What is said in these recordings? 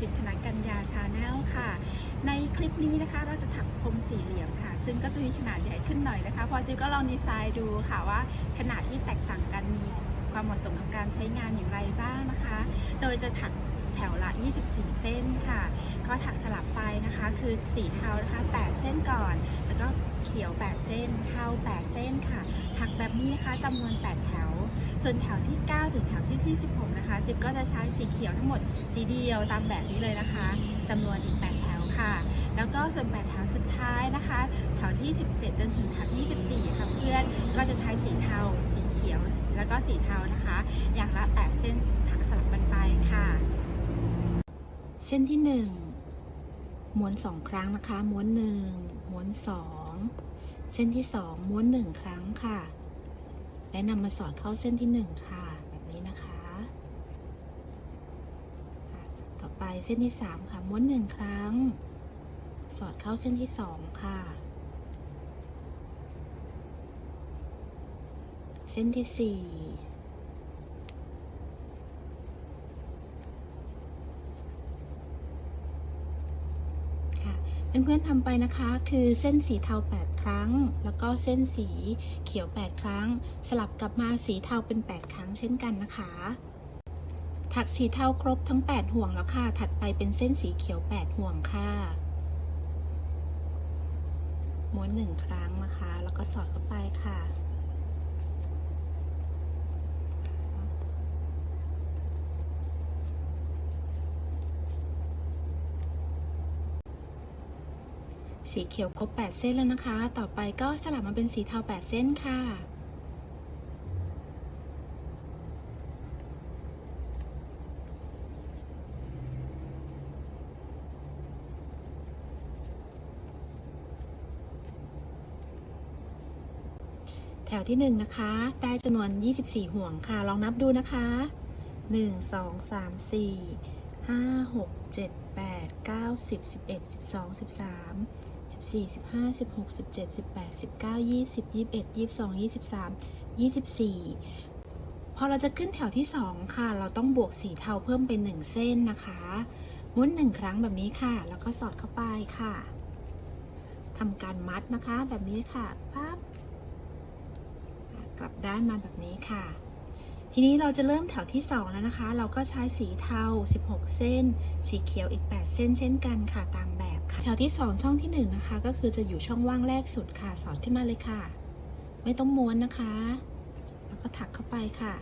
จิตธนกัญญาชาแนลค่ะ ในคลิปนี้นะคะเราจะถักพรมสี่เหลี่ยมค่ะ ซึ่งก็จะมีขนาดใหญ่ขึ้นหน่อยนะคะ พอจิวก็ลองดีไซน์ดูค่ะว่าขนาดที่แตกต่างกันมีความเหมาะสมกับการใช้งานอย่างไรบ้างนะคะ โดยจะถักแถวละ 24 เส้นค่ะ ก็ถักสลับไปนะคะ คือสีเทานะคะ 8 เส้นก่อน แล้วก็เขียว 8 เส้น เทา 8 เส้นค่ะ ถักแบบนี้นะคะจำนวน 8 แถว ส่วนแถวที่ 9 ถึงแถวที่16นะคะ จิ๊บก็จะใช้สีเขียวทั้งหมดสีเดียวตามแบบนี้เลยนะคะจำนวนอีก 8 แถวค่ะ แล้วก็ส่วน 8 แถวสุดท้ายนะคะ แถวที่ 17 จนถึงแถวที่ 24 ค่ะเพื่อน ก็จะใช้สีเทา สีเขียว แล้วก็สีเทานะคะ อย่างละ 8 เส้นถักสลับกันไปค่ะ เส้นที่ 1 ม้วน 2 ครั้งนะคะ ม้วน 1 ม้วน 2 เส้นที่ 2 ม้วน 1 ครั้งค่ะ และนำมาสอดเข้าเส้นที่1ค่ะ แบบนี้นะคะ ต่อไปเส้นที่3ค่ะ ม้วน1ครั้ง สอดเข้าเส้นที่2ค่ะ เส้นที่4 ค่ะ เพื่อนๆทำไปนะคะ คือเส้นสีเทา 8 ครั้ง แล้วก็เส้นสีเขียว 8 ครั้ง สลับกลับมาสีเทาเป็น 8 ครั้งเช่นกันนะคะ ถักสีเทาครบทั้ง 8 ห่วงแล้วค่ะ ถัดไปเป็นเส้นสีเขียว 8 ห่วงค่ะม้วนหนึ่งครั้งนะคะ แล้วก็สอดเข้าไปค่ะ สีเขียวครบ 8 เส้นแล้วนะคะ ต่อไปก็สลับมาเป็นสีเทา 8 เส้นค่ะ แถวที่ 1 นะคะ ได้จำนวน 24 ห่วงค่ะ ลองนับดูนะคะ 1 2 3 4 5 6 7 8 9 10 11 12 13 14 15 16 17 18 19 20 21 22 23 24พอเราจะขึ้นแถวที่2ค่ะ เราต้องบวกสีเทาเพิ่มเป็น1เส้นนะคะม้วน1ครั้งแบบนี้ค่ะ แล้วก็สอดเข้าไปค่ะทำการมัดนะคะแบบนี้ค่ะปั๊บกลับด้านมาแบบนี้ค่ะ ทีนี้เราจะเริ่มแถวที่ 2 แล้วนะคะ เราก็ใช้สีเทา 16 เส้น สีเขียวอีก 8 เส้นเช่นกันค่ะตามแบบค่ะ แถวที่ 2 ช่องที่ 1 นะคะ ก็คือจะอยู่ช่องว่างแรกสุดค่ะ สอดขึ้นมาเลยค่ะ ไม่ต้องม้วนนะคะ แล้วก็ถักเข้าไปค่ะ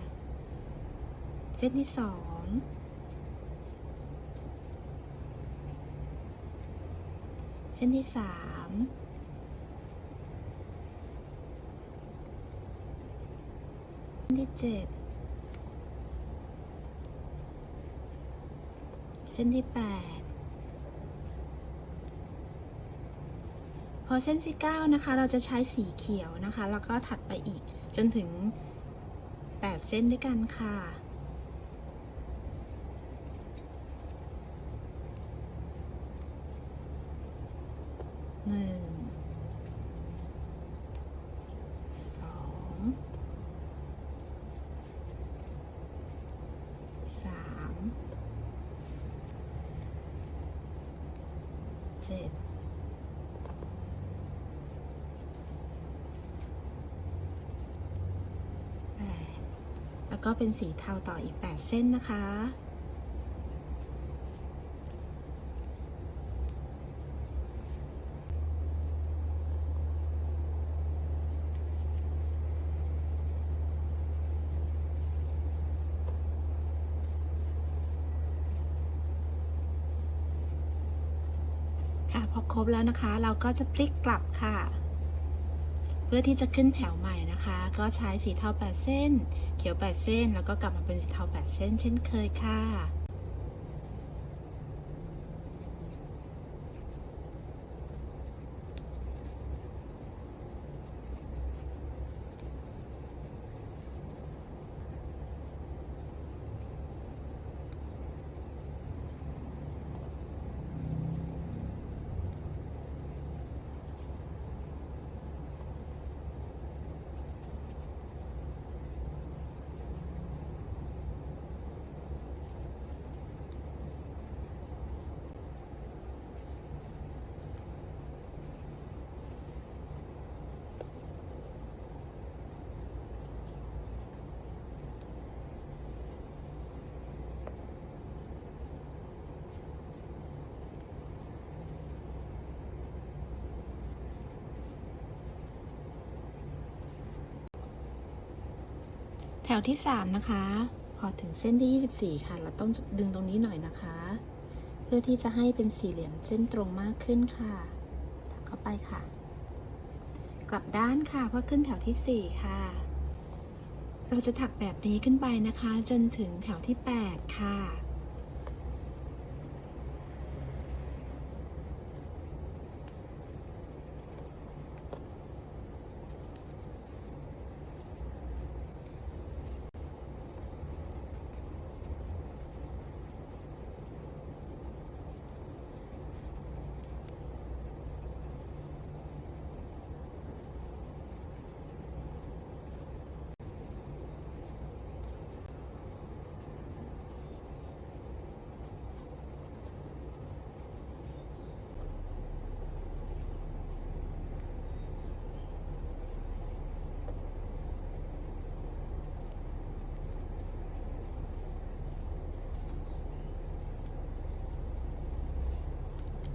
เส้นที่ 2 เส้นที่3เส้นที่ 7 เส้นที่8พอเส้นที่9นะคะ เราจะใช้สีเขียวนะคะ แล้วก็ถัดไปอีกจนถึง8เส้นด้วยกันค่ะหนึ่ง สอง สาม เจ็ดแปดแล้วก็เป็นสีเทาต่ออีก 8 เส้นนะคะ ค่ะพอครบแล้วนะคะ เราก็จะพลิกกลับค่ะ เพื่อที่จะขึ้นแถวใหม่นะคะ ก็ใช้สีเทา 8 เส้น เขียว 8 เส้น แล้วก็กลับมาเป็นสีเทา 8 เส้น เช่นเคยค่ะ แถวที่ 3 นะคะ พอถึงเส้นที่ 24 ค่ะ เราต้องดึงตรงนี้หน่อยนะคะ เพื่อที่จะให้เป็นสี่เหลี่ยมเส้นตรงมากขึ้นค่ะถักเข้าไปค่ะ กลับด้านค่ะเพื่อขึ้นแถวทีสี่4 ค่ะ เราจะถักแบบนี้ขึ้นไปนะคะ จนถึงแถวที่ 8 ค่ะ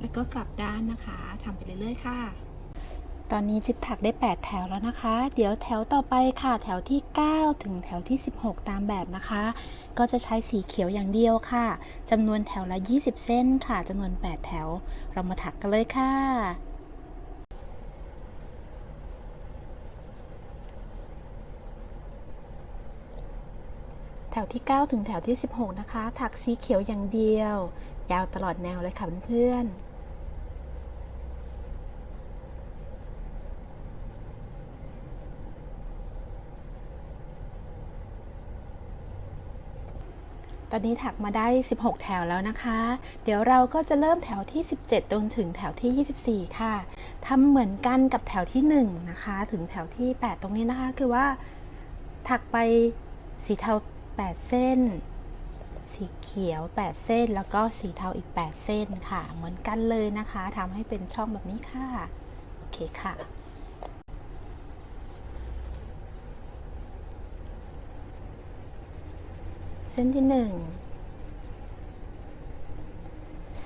แล้วก็กลับด้านนะคะทำไปเรื่อยๆค่ะ ตอนนี้จิบถักได้ 8 แถวแล้วนะคะ เดี๋ยวแถวต่อไปค่ะ แถวที่ 9 ถึงแถวที่ 16 ตามแบบนะคะ ก็จะใช้สีเขียวอย่างเดียวค่ะจำนวนแถวละ 20 เส้นค่ะจำนวน 8 แถว เรามาถักกันเลยค่ะแถวที่ 9 ถึงแถวที่ 16 นะคะ ถักสีเขียวอย่างเดียว ยาวตลอดแนวเลยค่ะเพื่อนๆ ตอนนี้ถักมาได้ 16 แถวแล้วนะคะ เดี๋ยวเราก็จะเริ่มแถวที่ 17 จนถึงแถวที่ 24 ค่ะทำเหมือนกันกับแถวที่ 1 นะคะ ถึงแถวที่ 8 ตรงนี้นะคะ คือว่าถักไปสีเทา 8 เส้น สีเขียว 8 เส้น แล้วก็สีเทาอีก 8 เส้นค่ะ เหมือนกันเลยนะคะทำให้เป็นช่องแบบนี้ค่ะ โอเคค่ะ เส้นที่หนึ่ง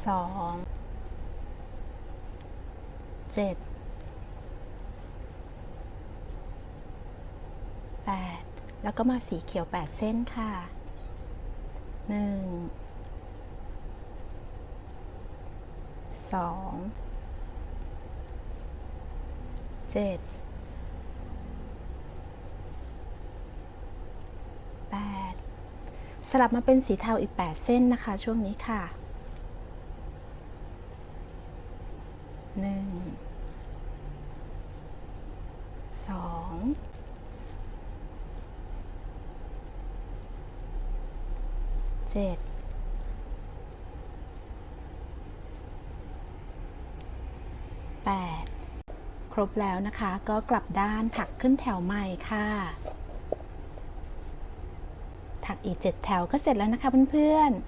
สองเจ็ดแปดแล้วก็มาสีเขียวแปดเส้นค่ะหนึ่งสองเจ็ด แปด สลับมาเป็นสีเทาอีก 8 เส้นนะคะ ช่วงนี้ค่ะ 1 2 7 8 ครบแล้วนะคะ ก็กลับด้านถักขึ้นแถวใหม่ค่ะ ถักอีก 7 แถวก็เสร็จแล้วนะคะเพื่อนๆ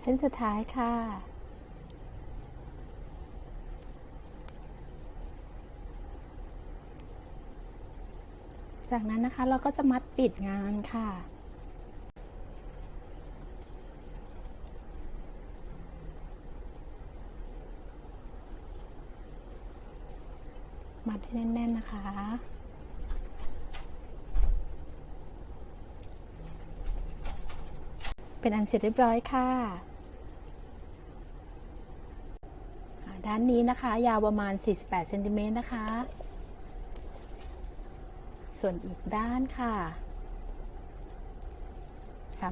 เส้นสุดท้ายค่ะ จากนั้นนะคะเราก็จะมัดปิดงานค่ะ มัดให้แน่น ๆ นะคะ เป็นอันเสร็จเรียบร้อยค่ะ ด้านนี้นะคะ ยาวประมาณ 48เซนติเมตรนะคะ ส่วนอีกด้านค่ะ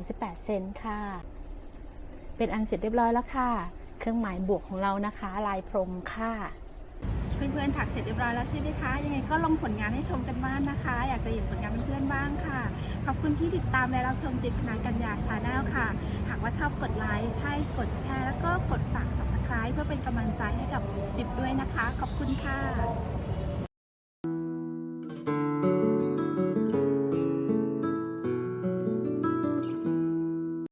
38 เซนค่ะ เป็นอันเสร็จเรียบร้อยแล้วค่ะ เครื่องหมายบวกของเรานะคะ ลายพรมค่ะ เพื่อนๆถักเสร็จเรียบร้อยแล้วใช่ไหมคะ ยังไงก็ลงผลงานให้ชมกันบ้างนะคะ อยากจะเห็นผลงานเพื่อนๆบ้างค่ะ ขอบคุณที่ติดตามและรับชมจิบคณะกัญญาชาแนลค่ะ หากว่าชอบกดไลค์ใช่กดแชร์แล้วก็กดฝาก subscribe เพื่อเป็นกำลังใจให้กับจิบด้วยนะคะ ขอบคุณค่ะ